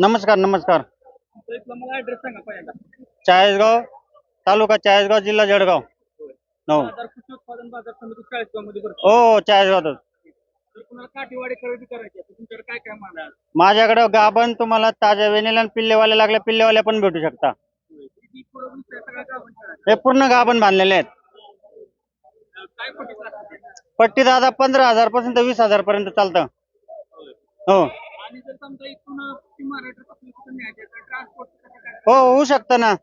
नमस्कार नमस्कार. मला ऍड्रेस सांगा पहिल्यांदा चाळीसगाव तालुका चाळीसगाव जिल्हा जळगाव. हो. बाजार कृषी उत्पादन बाजार समिती चाळीसगावमध्ये भरतो हो, हो चाळीसगावच तर तुम्हाला काठीवाडी खरेदी करायची आहे तर तुमच्याकडे काय काय माल आहे माझ्याकडे गाभण तुम्हाला ताज्या वेनेला पिल्लेवाल्या लागल्या पिल्लेवाल्या पण भेटू शकता. किती आहे, सगळं करायचं हे पूर्ण गाभण बांधलेले आहेत. अं, काय पटी पट्टी दादा पंधरा हजारपासून ते वीस हजार पर्यंत चालतं. हो. हो होऊ शकतं ना.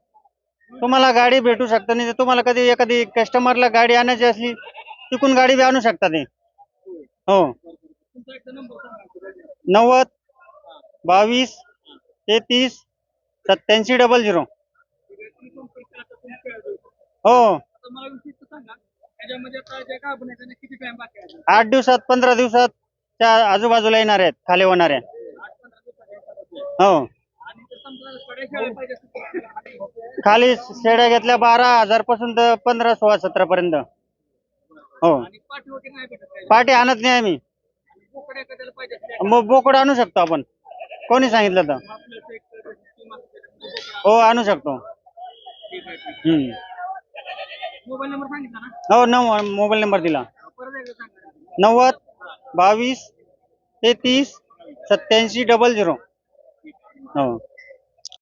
तुम्हाला गाडी भेटू शकतं नाही तर तुम्हाला कधी एखादी कस्टमरला गाडी आणायची असली तिकून गाडी बी आणू शकता ते हो. नव्वद बावीस तेहतीस सत्याऐंशी डबल झिरो. हो. आठ दिवसात पंधरा दिवसात त्या आजूबाजूला येणार आहेत खाली होणाऱ्या. हो. खाली शेड्या घेतल्या बारा हजारपासून तर पंधरा सोळा सतरा पर्यंत. हो. पाठी आणत नाही आम्ही. मग बोकड आणू शकतो आपण. कोणी सांगितलं तर? हो आणू शकतो. हो नऊ मोबाईल नंबर दिला. नव्वद बावीस तेहतीस सत्याऐंशी डबल झिरो. हो